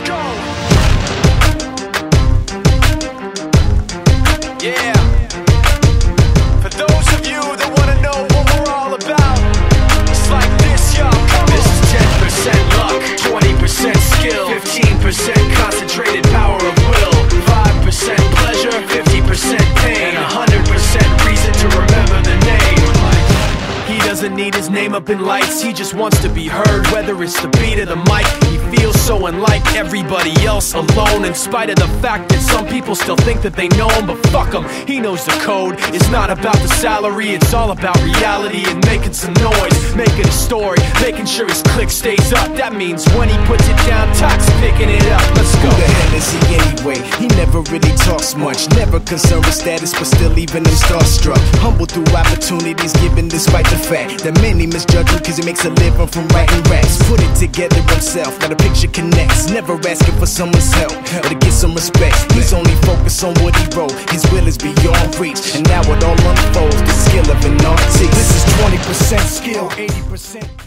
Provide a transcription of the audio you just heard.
go! Doesn't need his name up in lights. He just wants to be heard, whether it's the beat or the mic. He feels so unlike everybody else alone In spite of the fact that some people still think that they know him But fuck him, he knows the code. It's not about the salary, it's all about reality And making some noise, making a story Making sure his click stays up. That means when he puts it down, Tox picking it up never really talks much. Never concerned with status, but still even him starstruck. Humble through opportunities given despite the fact That many misjudge him cause he makes a living from writing raps. Put it together himself, now the picture connects. Never asking for someone's help, or to get some respect. He's only focused on what he wrote. His will is beyond reach And now it all unfolds, the skill of an artist. This is 20% skill, 80%